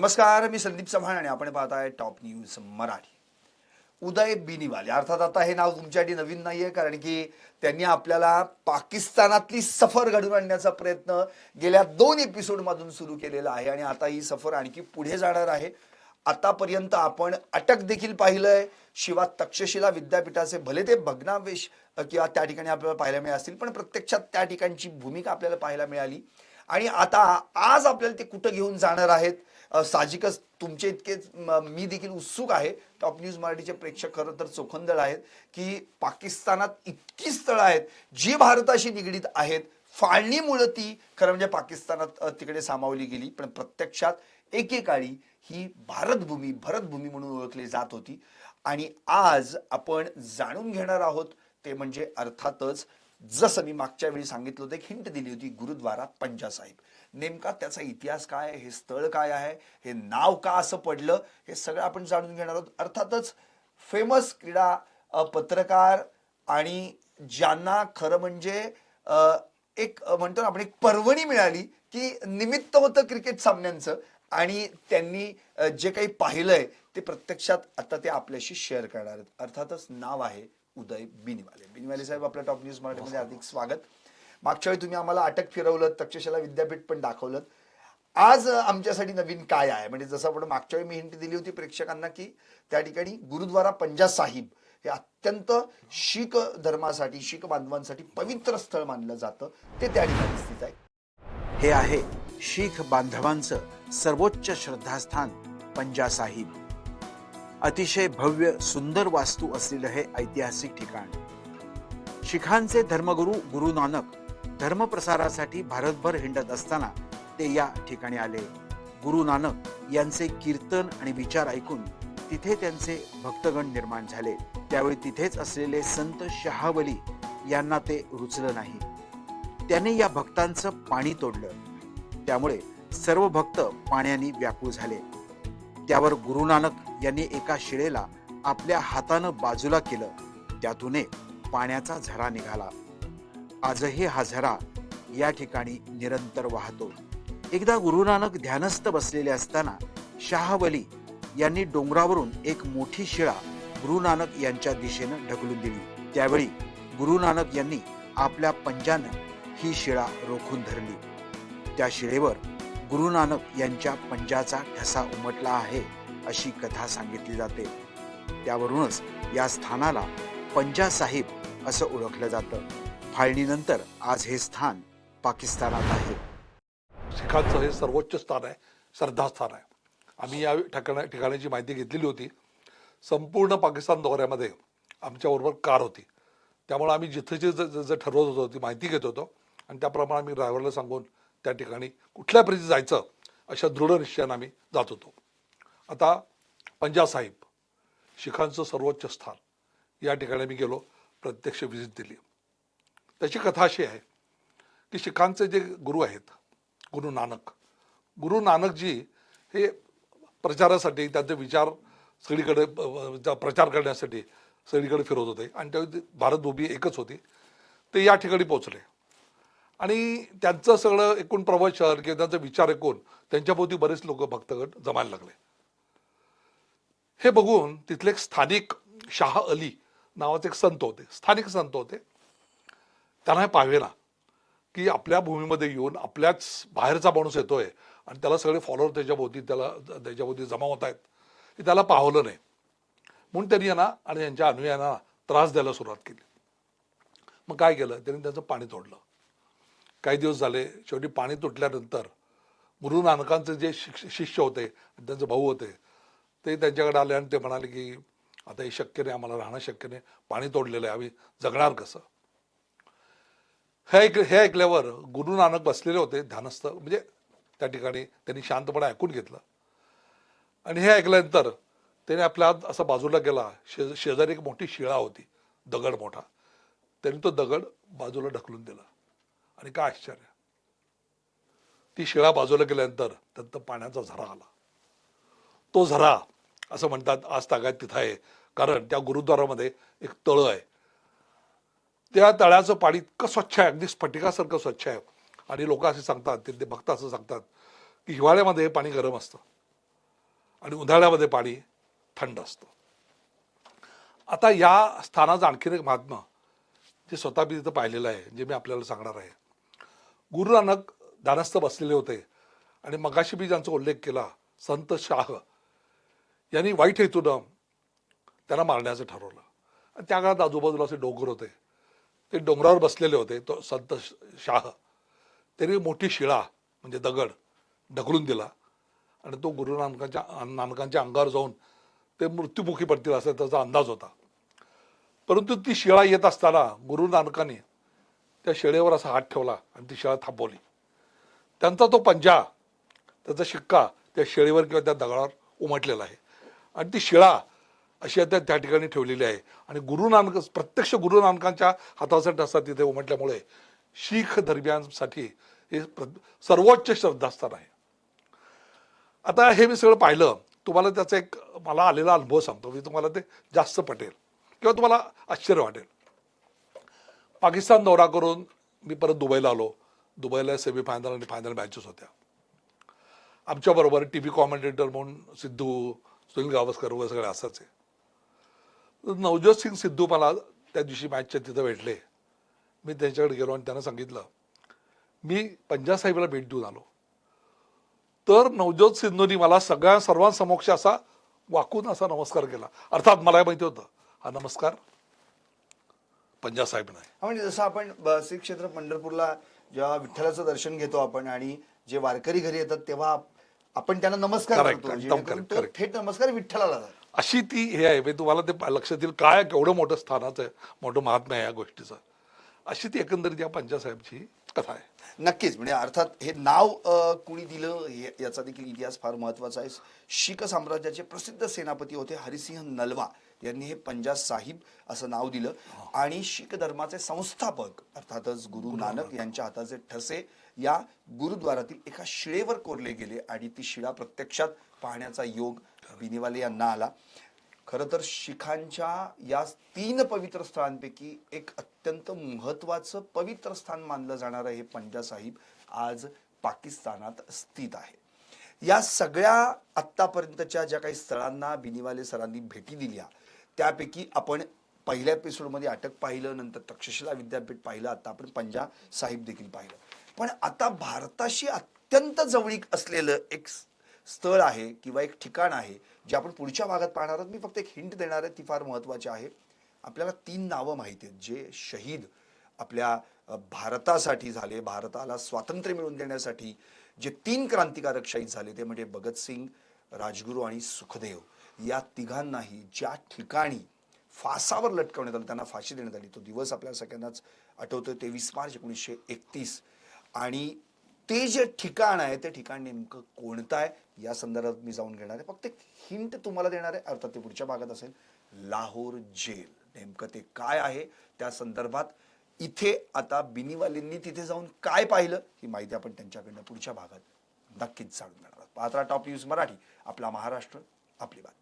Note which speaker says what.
Speaker 1: नमस्कार मी संदीप चव्हाण आणि आपण पाहताय टॉप न्यूज मराठी. उदय बिनिवाल अर्थात आता हे नाव तुमच्यासाठी नवीन नाहीये कारण की त्यांनी आपल्याला पाकिस्तानातली सफर घडवून आणण्याचा प्रयत्न गेल्या दोन एपिसोडमधून सुरू केलेला आहे आणि आता ही सफर आणखी पुढे जाणार आहे. आतापर्यंत आपण अटक देखील पाहिलंय. शिवा तक्षशिला विद्यापीठाचे भले ते भग्नावेश किंवा त्या ठिकाणी आपल्याला पाहायला मिळाले असतील पण प्रत्यक्षात त्या ठिकाणची भूमिका आपल्याला पाहायला मिळाली. आणि आता आज आपल्याला ते कुठं घेऊन जाणार आहेत? साहजिकच तुमचे इतकेच मी देखील उत्सुक आहे. टॉप न्यूज मराठीचे प्रेक्षक खरं तर चोखंदळ आहेत की पाकिस्तानात इतकी स्थळं आहेत जी भारताशी निगडीत आहेत. फाळणीमुळं ती खरं म्हणजे पाकिस्तानात तिकडे सामावली गेली. पण प्रत्यक्षात एकेकाळी ही भारतभूमी भरतभूमी म्हणून ओळखली जात होती. आणि आज आपण जाणून घेणार आहोत ते म्हणजे अर्थातच जसं मी मागच्या वेळी सांगितलं होतं एक हिंट दिली होती गुरुद्वारा पंजासाहेब. नेमका त्याचा इतिहास काय आहे? हे स्थळ काय आहे? हे नाव का असं पडलं? हे सगळं आपण जाणून घेणार आहोत. अर्थातच फेमस क्रीडा पत्रकार आणि ज्यांना खरं म्हणजे एक म्हणतो ना आपण एक पर्वणी मिळाली की निमित्त होतं क्रिकेट सामन्यांचं आणि त्यांनी जे काही पाहिलंय ते प्रत्यक्षात आता ते आपल्याशी शेअर करणार आहेत. अर्थातच नाव आहे उदय बिनीवाले. बिनीवाले साहेब आपल्या टॉप न्यूज मराठीमध्ये हार्दिक स्वागत. मागच्या वेळी तुम्ही आम्हाला अटक फिरवलं तक्षशिला विद्यापीठ पण दाखवलं. आज आमच्यासाठी नवीन काय आहे? म्हणजे जसं आपण मागच्या वेळी मी हिंट दिली होती प्रेक्षकांना की त्या ठिकाणी गुरुद्वारा पंजा साहिब हे अत्यंत शीख धर्मासाठी शीख बांधवांसाठी पवित्र स्थळ मानलं जातं. ते त्या ठिकाणी स्थित आहे.
Speaker 2: हे आहे शीख बांधवांचं सर्वोच्च श्रद्धास्थान पंजा साहिब. अतिशय भव्य सुंदर वास्तू असलेलं हे ऐतिहासिक ठिकाण. शिखांचे धर्मगुरू गुरु नानक धर्मप्रसारासाठी भारतभर हिंडत असताना ते या ठिकाणी आले. गुरु नानक यांचे कीर्तन आणि विचार ऐकून तिथे त्यांचे भक्तगण निर्माण झाले. त्यावेळी तिथेच असलेले संत शहावली यांना ते रुचलं नाही. त्याने या भक्तांचं पाणी तोडलं. त्यामुळे सर्व भक्त पाण्याने व्याकुळ झाले. त्यावर गुरु नानक यांनी एका शिळेला आपल्या हातानं बाजूला केलं. त्यातून एक पाण्याचा झरा निघाला. आजही हा झरा या ठिकाणी निरंतर वाहतो. एकदा गुरु नानक ध्यानस्थ बसलेले असताना शाहवली यांनी डोंगरावरून एक मोठी शिळा गुरु नानक यांच्या दिशेनं ढकलून दिली. त्यावेळी गुरु नानक यांनी आपल्या पंजानं ही शिळा रोखून धरली. त्या शिळेवर गुरु नानक यांच्या पंजाचा ठसा उमटला आहे अशी कथा सांगितली जाते. त्यावरूनच या स्थानाला पंजा साहिब असं ओळखलं जातं. फाळणीनंतर आज हे स्थान पाकिस्तानात आहे.
Speaker 3: शिखांचं हे सर्वोच्च स्थान आहे श्रद्धास्थान आहे. आम्ही या ठिकाणा ठिकाणाची माहिती घेतलेली होती. संपूर्ण पाकिस्तान दौऱ्यामध्ये आमच्याबरोबर कार होती. त्यामुळे आम्ही जिथे जे जे ठरवत होतो ती माहिती घेत होतो. आणि त्याप्रमाणे आम्ही ड्रायव्हरला सांगून त्या ठिकाणी कुठल्या परिस्थितीत जायचं अशा दृढ निश्चयानं आम्ही जात होतो. आता पंजाब साहिब शिखांचं सर्वोच्च स्थान. या ठिकाणी मी गेलो प्रत्यक्ष व्हिजिट दिली. त्याची कथा अशी आहे की शिखांचे जे गुरु आहेत गुरु नानक गुरु नानकजी हे प्रचारासाठी त्यांचे विचार सगळीकडे प्रचार करण्यासाठी सगळीकडे फिरत होते. आणि त्यावेळी भारत भारतभूमी एकच होती. ते या ठिकाणी पोहोचले. आणि त्यांचं सगळं एकूण प्रवचन किंवा त्यांचा विचार एकूण त्यांच्याभोवती बरेच लोक भक्तगट जमायला लागले. हे बघून तिथले एक स्थानिक शाह अली नावाचे एक संत होते स्थानिक संत होते. त्यांना हे पाहावेना की आपल्या भूमीमध्ये येऊन आपल्याच बाहेरचा माणूस येतोय आणि त्याला सगळे फॉलोअर त्याच्याभोवती त्याला त्याच्याभोवती जमा होत आहेत. हे त्याला पाहवलं नाही. म्हणून त्यांनी यांना आणि यांच्या अनुयांना त्रास द्यायला सुरुवात केली. मग काय केलं? त्यांनी त्यांचं पाणी तोडलं. काही दिवस झाले शेवटी पाणी तुटल्यानंतर गुरु नानकांचे जे शिक्ष शिष्य होते त्यांचे भाऊ होते ते त्यांच्याकडे आले आणि ते म्हणाले की आता हे शक्य नाही आम्हाला राहणं शक्य नाही पाणी तोडलेलं आहे आम्ही जगणार कसं? हे ऐक हे ऐकल्यावर गुरु नानक बसलेले होते ध्यानस्थ म्हणजे त्या ठिकाणी त्यांनी शांतपणे ऐकून घेतलं. आणि हे ऐकल्यानंतर त्याने आपल्या हात असा बाजूला गेला शेज शेजारी एक मोठी शिळा होती दगड मोठा. त्यांनी तो दगड बाजूला ढकलून दिला. आणि काय आश्चर्य? ती शिळा बाजूला गेल्यानंतर त्यांत पाण्याचा झरा आला. तो झरा असं म्हणतात आज तागायत तिथं आहे. कारण त्या गुरुद्वारामध्ये एक तळं आहे. त्या तळ्याचं पाणी इतकं स्वच्छ आहे अगदी स्फटिकासारखं स्वच्छ आहे. आणि लोक असे सांगतात तिथले भक्त असं सांगतात की हिवाळ्यामध्ये हे पाणी गरम असतं. आणि उन्हाळ्यामध्ये पाणी थंड असतं. आता या स्थानाचं आणखीन एक महात्मा जे स्वतः मी तिथं पाहिलेलं आहे जे मी आपल्याला सांगणार आहे. गुरु नानक दानस्थ बसलेले होते. आणि मगाशी मी ज्यांचा उल्लेख केला संत शाह यांनी वाईट हेतूनं त्यांना मारण्याचं ठरवलं. आणि त्या काळात आजूबाजूला असे डोंगर होते. ते डोंगरावर बसलेले होते तो संत श- शाह. त्यांनी मोठी शिळा म्हणजे दगड ढकलून दिला. आणि तो गुरु नानकांच्या नानकांच्या अंगावर जाऊन ते मृत्युमुखी पडतील असा त्याचा अंदाज होता. परंतु ती शिळा येत असताना गुरु नानकाने त्या शिळेवर असा हात ठेवला आणि ती शिळा थांबवली. त्यांचा तो पंजा त्याचा शिक्का त्या शेळीवर किंवा त्या दगडावर उमटलेला आहे. आणि ती शिळा अशी त्या त्या ठिकाणी ठेवलेली आहे. आणि गुरु नानक प्रत्यक्ष गुरु नानकांच्या हाताचा ठसा तिथे उमटल्यामुळे शीख धर्मियांसाठी हे प्र- सर्वोच्च श्रद्धास्थान आहे. आता हे मी सगळं पाहिलं. तुम्हाला त्याचा एक मला आलेला अनुभव सांगतो. मी तुम्हाला ते जास्त पटेल किंवा तुम्हाला आश्चर्य वाटेल. पाकिस्तान दौरा करून मी परत दुबईला आलो. दुबईला सेमीफायनल आणि फायनल मॅचेस होत्या. आमच्याबरोबर टी व्ही कॉमेंटेटर म्हणून सिद्धू सुनील गावस्कर वगैरे सगळे असायचे नवजोत सिंग सिद्धू मला त्या दिवशी मॅचच्या तिथं भेटले. मी त्यांच्याकडे गेलो आणि त्यांना सांगितलं मी पंजाब साहेबला भेट देऊन आलो. तर नवजोत सिद्धूंनी मला सगळ्या सर्वांसमोक्ष असा वाकून असा नमस्कार केला. अर्थात मला माहिती होतं हा नमस्कार पंजाब साहेब नाही
Speaker 1: म्हणजे जसं आपण ब- श्री क्षेत्र पंढरपूरला जेव्हा विठ्ठलाचं दर्शन घेतो आपण आणि जे वारकरी घरी येतात तेव्हा आपण त्यांना नमस्कार
Speaker 3: Correct,
Speaker 1: करतो
Speaker 3: एकदम
Speaker 1: जेणेकरून
Speaker 3: correct,
Speaker 1: तो
Speaker 3: correct.
Speaker 1: थेट नमस्कार विठ्ठलाला जातो.
Speaker 3: अशी ती हे आहे म्हणजे तुम्हाला ते लक्षात येईल काय केवढं मोठं स्थानाचं आहे मोठं महात्म्य आहे या गोष्टीचं अशी ती एकंदरीत या पंजाब साहेबची कथा आहे
Speaker 1: नक्कीच. म्हणजे अर्थात हे नाव कुणी दिलं हे- याचा देखील इतिहास फार महत्त्वाचा आहे. शीख साम्राज्याचे प्रसिद्ध सेनापती होते हरिसिंह नलवा. यांनी हे पंजाब साहिब असं नाव दिलं. आणि शीख धर्माचे संस्थापक अर्थातच गुरु नानक यांच्या हाताचे ठसे या गुरुद्वारातील एका शिळेवर कोरले गेले. आणि ती शिळा प्रत्यक्षात पाहण्याचा योग बिनीवाले यांना आला. खरं तर शिखांच्या या तीन पवित्र स्थळांपैकी एक अत्यंत महत्त्वाचं पवित्र स्थान मानलं जाणारं हे पंजासाहिब आज पाकिस्तानात स्थित आहे. या सगळ्या आत्तापर्यंतच्या ज्या काही स्थळांना बिनीवाले सरांनी भेटी दिल्या त्यापैकी आपण पहिल्या एपिसोडमध्ये अटक पाहिलं नंतर तक्षशिला विद्यापीठ पाहिलं आता आपण पंजा साहिब देखील पाहिलं. पण आता भारताशी अत्यंत जवळीक असलेलं एक स्थळ आहे किंवा एक ठिकाण आहे जे आपण पुढच्या भागात पाहणार आहोत. मी फक्त एक हिंट देणार आहे ती फार महत्त्वाची आहे. आपल्याला तीन नावं माहिती आहेत जे शहीद आपल्या भारतासाठी झाले भारताला स्वातंत्र्य मिळवून देण्यासाठी जे तीन क्रांतिकारक शहीद झाले ते म्हणजे भगतसिंग राजगुरू आणि सुखदेव. या तिघांनाही ज्या ठिकाणी फासावर लटकवण्यात आलं त्यांना फाशी देण्यात आली तो दिवस आपल्या सगळ्यांनाच आठवतोय तेवीस मार्च एकोणीसशे एकतीस. आणि ते जे ठिकाण आहे ते ठिकाण नेमकं कोणतं आहे या संदर्भात मी जाऊन घेणार आहे. फक्त एक हिंट तुम्हाला देणार आहे अर्थात ते पुढच्या भागात असेल लाहोर जेल. नेमकं ते काय आहे? त्या संदर्भात इथे आता बिनीवालींनी तिथे जाऊन काय पाहिलं ही माहिती आपण त्यांच्याकडनं पुढच्या भागात नक्कीच जाणून घेणार आहोत. पात्रा टॉप न्यूज मराठी आपला महाराष्ट्र आपली बातमी.